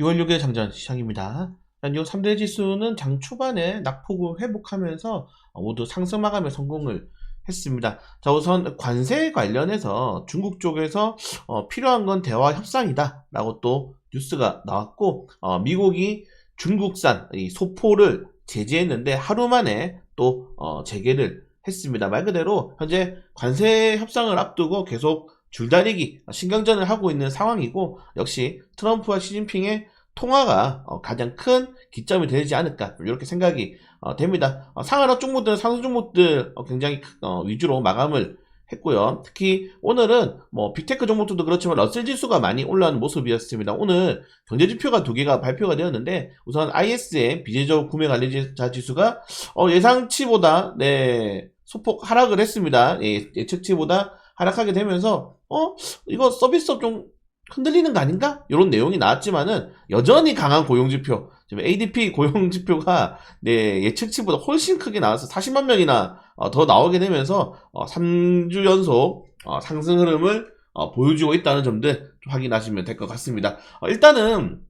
6월 6일 장전 시장입니다. 이 3대 지수는 장 초반에 낙폭을 회복하면서 모두 상승 마감에 성공을 했습니다. 자, 우선 관세 관련해서 중국 쪽에서 어, 필요한 건 대화 협상이다 라고 또 뉴스가 나왔고 어, 미국이 중국산 이 소포를 제재했는데 하루 만에 또 어, 재개를 했습니다. 말 그대로 현재 관세 협상을 앞두고 계속 줄다리기 신경전을 하고 있는 상황이고 역시 트럼프와 시진핑의 통화가 어, 가장 큰 기점이 되지 않을까 이렇게 생각이 어, 됩니다. 어, 상하락 종목들, 상승 종목들 어, 굉장히 크- 어, 위주로 마감을 했고요. 특히 오늘은 뭐 빅테크 종목들도 그렇지만 러셀 지수가 많이 올라오는 모습이었습니다. 오늘 경제 지표가 두 개가 발표가 되었는데 우선 ISM 비제적 구매 관리자 지수가 어, 예상치보다 네 소폭 하락을 했습니다. 예, 예측치보다 하락하게 되면서 어 이거 서비스업 좀 흔들리는 거 아닌가? 이런 내용이 나왔지만은 여전히 강한 고용지표. 지금 ADP 고용지표가 네, 예측치보다 훨씬 크게 나와서 40만 명이나 어, 더 나오게 되면서 어, 3주 연속 어, 상승 흐름을 어, 보여주고 있다는 점들 좀 확인하시면 될 것 같습니다. 어, 일단은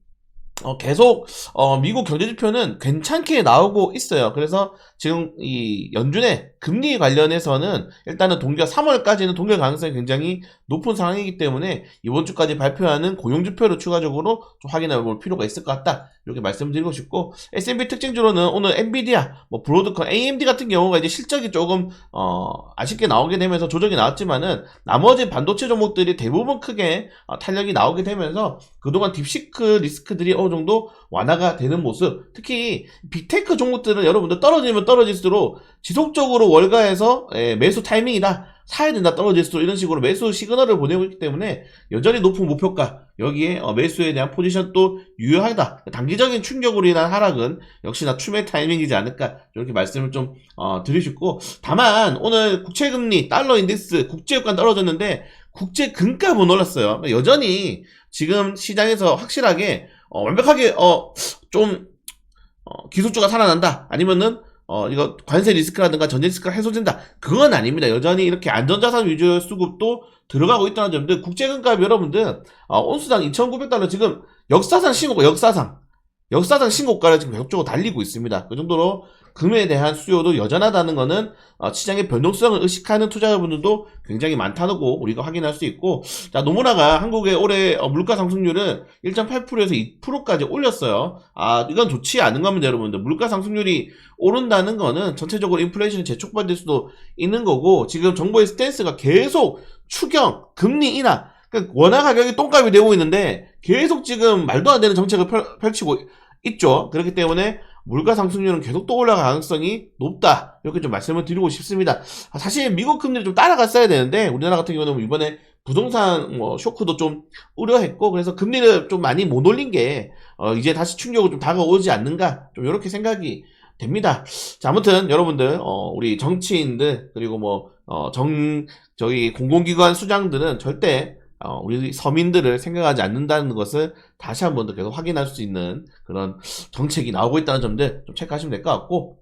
어, 계속 어, 미국 경제지표는 괜찮게 나오고 있어요. 그래서 지금 이 연준의 금리 관련해서는 일단은 동결 3월까지는 동결 가능성이 굉장히 높은 상황이기 때문에 이번 주까지 발표하는 고용지표를 추가적으로 좀 확인해 볼 필요가 있을 것 같다. 이렇게 말씀드리고 싶고 S&P 특징주로는 오늘 엔비디아, 뭐 브로드컴, AMD 같은 경우가 이제 실적이 조금 어, 아쉽게 나오게 되면서 조정이 나왔지만은 나머지 반도체 종목들이 대부분 크게 어, 탄력이 나오게 되면서 그동안 딥시크 리스크들이 어느 정도 완화가 되는 모습. 특히 빅테크 종목들은 여러분들 떨어지면 떨어질수록 지속적으로 월가에서 예, 매수 타이밍이다. 사야 된다 떨어질수록 이런 식으로 매수 시그널을 보내고 있기 때문에 여전히 높은 목표가 여기에 어, 매수에 대한 포지션 또 유효하다. 단기적인 충격으로 인한 하락은 역시나 추매 타이밍이지 않을까 이렇게 말씀을 좀 어, 드리시고 다만 오늘 국채금리 달러 인덱스 국제유가 떨어졌는데 국제 금값은 올랐어요. 여전히 지금 시장에서 확실하게 어, 완벽하게 어, 좀 어, 기술주가 살아난다 아니면은 어, 이거 관세 리스크라든가 전제 리스크가 해소된다. 그건 아닙니다. 여전히 이렇게 안전자산 위주의 수급도 들어가고 있다는 점들. 국제금값 여러분들, 어, 온수당 2,900달러 지금 역사상 신고가 역사상. 역사상 신고가를 지금 계속적으로 달리고 있습니다. 그 정도로 금에 대한 수요도 여전하다는 것은 어, 시장의 변동성을 의식하는 투자자분들도 굉장히 많다는 거 우리가 확인할 수 있고 자 노무라가 한국의 올해 어, 물가 상승률을 1.8%에서 2%까지 올렸어요. 아 이건 좋지 않은 겁니다 여러분들. 물가 상승률이 오른다는 거는 전체적으로 인플레이션이 재촉발될 수도 있는 거고 지금 정부의 스탠스가 계속 추경, 금리 인하 그러니까 원화 가격이 똥값이 되고 있는데 계속 지금 말도 안 되는 정책을 펼, 펼치고 있죠. 그렇기 때문에 물가 상승률은 계속 또 올라갈 가능성이 높다. 이렇게 좀 말씀을 드리고 싶습니다. 아, 사실 미국 금리를 좀 따라갔어야 되는데 우리나라 같은 경우는 뭐 이번에 부동산 뭐 쇼크도 좀 우려했고 그래서 금리를 좀 많이 못 올린 게 어, 이제 다시 충격을 좀 다가오지 않는가 좀 이렇게 생각이 됩니다. 자, 아무튼 여러분들 어, 우리 정치인들 그리고 뭐 어, 정 저희 공공기관 수장들은 절대 어, 우리 서민들을 생각하지 않는다는 것을 다시 한 번 더 계속 확인할 수 있는 그런 정책이 나오고 있다는 점들 좀 체크하시면 될 것 같고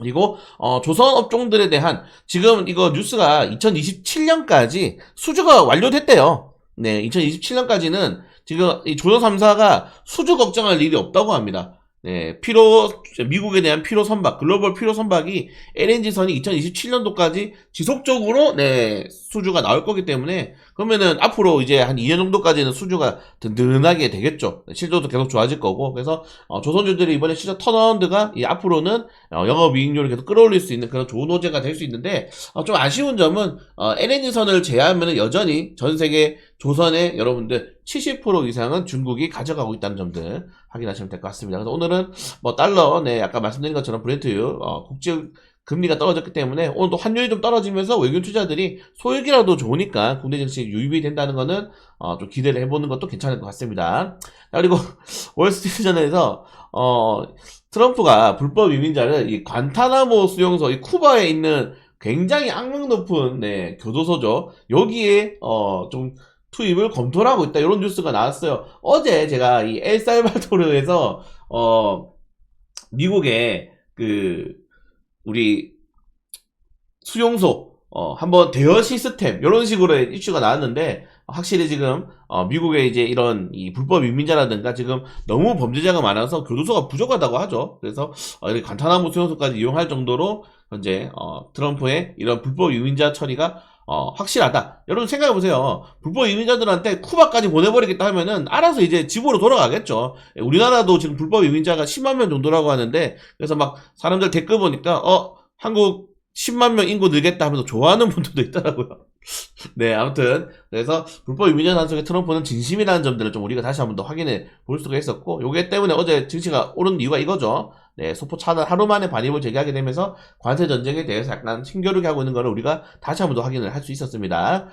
그리고 어, 조선 업종들에 대한 지금 이거 뉴스가 2027년까지 수주가 완료됐대요. 네, 2027년까지는 지금 이 조선 3사가 수주 걱정할 일이 없다고 합니다. 네, 피로 미국에 대한 피로 선박, 글로벌 피로 선박이 LNG선이 2027년도까지 지속적으로 네, 수주가 나올 거기 때문에 그러면은 앞으로 이제 한 2년 정도까지는 수주가 든든하게 되겠죠. 실적도 계속 좋아질 거고. 그래서 어, 조선주들이 이번에 실적 턴어라운드가 이 앞으로는 어, 영업이익률을 계속 끌어올릴 수 있는 그런 좋은 호재가 될 수 있는데 어, 좀 아쉬운 점은 어, LNG선을 제외하면 여전히 전 세계 조선의 여러분들 70% 이상은 중국이 가져가고 있다는 점들 확인하시면 될 것 같습니다. 그래서 오늘은 뭐 달러, 네, 아까 말씀드린 것처럼 브렌트유, 어, 국제 금리가 떨어졌기 때문에 오늘도 환율이 좀 떨어지면서 외국인 투자들이 소액이라도 좋으니까 국내 증시에 유입이 된다는 거는 어, 좀 기대를 해보는 것도 괜찮을 것 같습니다. 자, 그리고 월스트리트전에서 어, 트럼프가 불법 이민자를 이 관타나모 수용소 이 쿠바에 있는 굉장히 악명 높은 네, 교도소죠. 여기에 어, 좀 투입을 검토를 하고 있다 이런 뉴스가 나왔어요. 어제 제가 이 엘살바도르에서 어, 미국의 그 우리 수용소 어, 한번 대여 시스템 이런 식으로 이슈가 나왔는데 확실히 지금 어, 미국의 이제 이런 이 불법 이민자라든가 지금 너무 범죄자가 많아서 교도소가 부족하다고 하죠. 그래서 어, 관타나무 수용소까지 이용할 정도로 현재 어, 트럼프의 이런 불법 이민자 처리가 어, 확실하다. 여러분 생각해 보세요. 불법 이민자들한테 쿠바까지 보내버리겠다 하면은 알아서 이제 집으로 돌아가겠죠. 예, 우리나라도 지금 불법 이민자가 10만 명 정도라고 하는데 그래서 막 사람들 댓글 보니까 어 한국 10만 명 인구 늘겠다 하면서 좋아하는 분들도 있더라고요. 네, 아무튼 그래서 불법 이민자 단속에 트럼프는 진심이라는 점들을 좀 우리가 다시 한번 더 확인해 볼 수가 있었고 요게 때문에 어제 증시가 오른 이유가 이거죠. 네, 소포 차단 하루 만에 반입을 재개하게 되면서 관세 전쟁에 대해서 약간 힘겨루게 하고 있는 거를 우리가 다시 한번 더 확인을 할 수 있었습니다.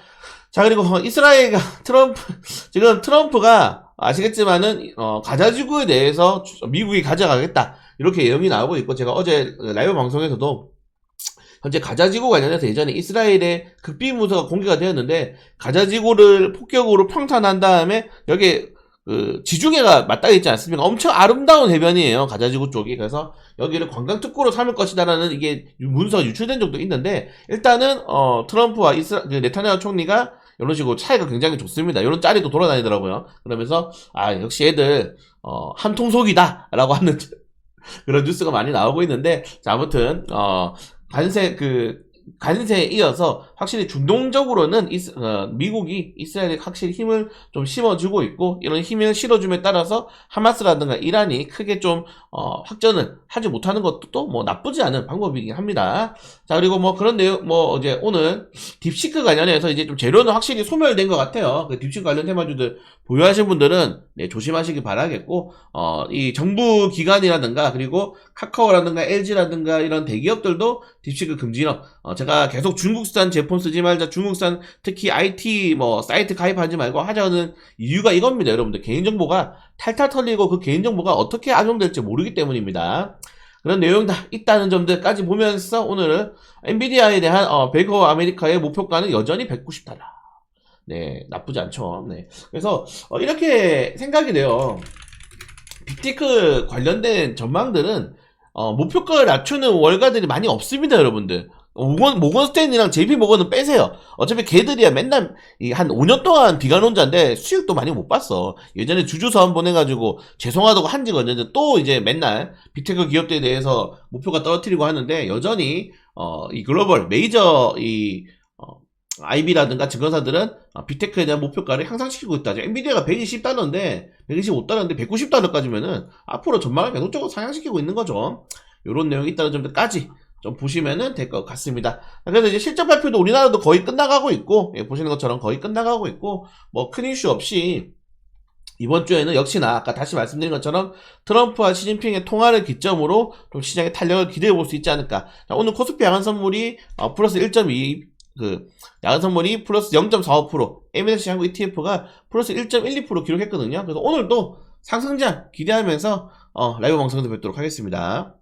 자, 그리고 어, 이스라엘과 트럼프 지금 트럼프가 아시겠지만은 어, 가자 지구에 대해서 주- 미국이 가져가겠다 이렇게 예언이 나오고 있고 제가 어제 라이브 방송에서도 현재 가자지구 관련해서 예전에 이스라엘의 극비무서가 공개가 되었는데 가자지구를 폭격으로 평탄한 다음에 여기에 그 지중해가 맞닿아 있지 않습니까? 엄청 아름다운 해변이에요. 가자지구 쪽이. 그래서 여기를 관광 특구로 삼을 것이다라는 이게 문서가 유출된 적도 있는데 일단은 어 트럼프와 이스라 그 네타냐후 총리가 이런 식으로 차이가 굉장히 좋습니다. 이런 짤이 또 돌아다니더라고요. 그러면서 아 역시 애들 어 한통속이다라고 하는 그런 뉴스가 많이 나오고 있는데 자 아무튼 어 관세 그 관세에 이어서 확실히 중동적으로는 이스- 어, 미국이 이스라엘에 확실히 힘을 좀 심어주고 있고 이런 힘을 실어줌에 따라서 하마스라든가 이란이 크게 좀 어, 확전을 하지 못하는 것도 또 뭐 나쁘지 않은 방법이긴 합니다. 자 그리고 뭐 그런 내용 뭐 이제 오늘 딥시크 관련해서 이제 좀 재료는 확실히 소멸된 것 같아요. 그 딥시크 관련 테마주들 보유하신 분들은 네, 조심하시기 바라겠고 어, 이 정부 기관이라든가 그리고 카카오라든가 LG라든가 이런 대기업들도 딥시크 금지령 어, 제가 계속 중국산 제품 쓰지 말자 중국산 특히 IT 뭐 사이트 가입하지 말고 하자는 이유가 이겁니다 여러분들. 개인정보가 탈탈 털리고 그 개인정보가 어떻게 악용될지 모르기 때문입니다. 그런 내용 다 있다는 점들까지 보면서 오늘은 엔비디아에 대한 어, 베이커 아메리카의 목표가는 여전히 190달러. 네 나쁘지 않죠. 네. 그래서 어, 이렇게 생각이 돼요. 빅테크 관련된 전망들은 어, 목표가를 낮추는 월가들이 많이 없습니다, 여러분들. 모건, 모건스탠이랑 JP 모건은 빼세요. 어차피 걔들이야 맨날 이한 5년 동안 비관론자인데 수익도 많이 못 봤어. 예전에 주주서한 보내가지고 죄송하다고 한 지가 언제인데 또 이제 맨날 빅테크 기업들에 대해서 목표가 떨어뜨리고 하는데 여전히 어, 이 글로벌 메이저 이 어, IB라든가 증권사들은 어, 빅테크에 대한 목표가를 향상시키고 있다. 엔비디아가 120달러인데 125달러인데 190달러까지면은 앞으로 전망을 계속적으로 상향시키고 있는 거죠. 이런 내용이 있다는 점들까지 좀 보시면은 될 것 같습니다. 그래서 이제 실적 발표도 우리나라도 거의 끝나가고 있고, 예, 보시는 것처럼 거의 끝나가고 있고, 뭐 큰 이슈 없이 이번 주에는 역시나 아까 다시 말씀드린 것처럼 트럼프와 시진핑의 통화를 기점으로 좀 시장의 탄력을 기대해 볼 수 있지 않을까. 자, 오늘 코스피 야간 선물이 어, 플러스 1.2, 그 야간 선물이 플러스 0.45%, MSCI 한국 ETF가 플러스 1.12% 기록했거든요. 그래서 오늘도 상승장 기대하면서 어, 라이브 방송에서 뵙도록 하겠습니다.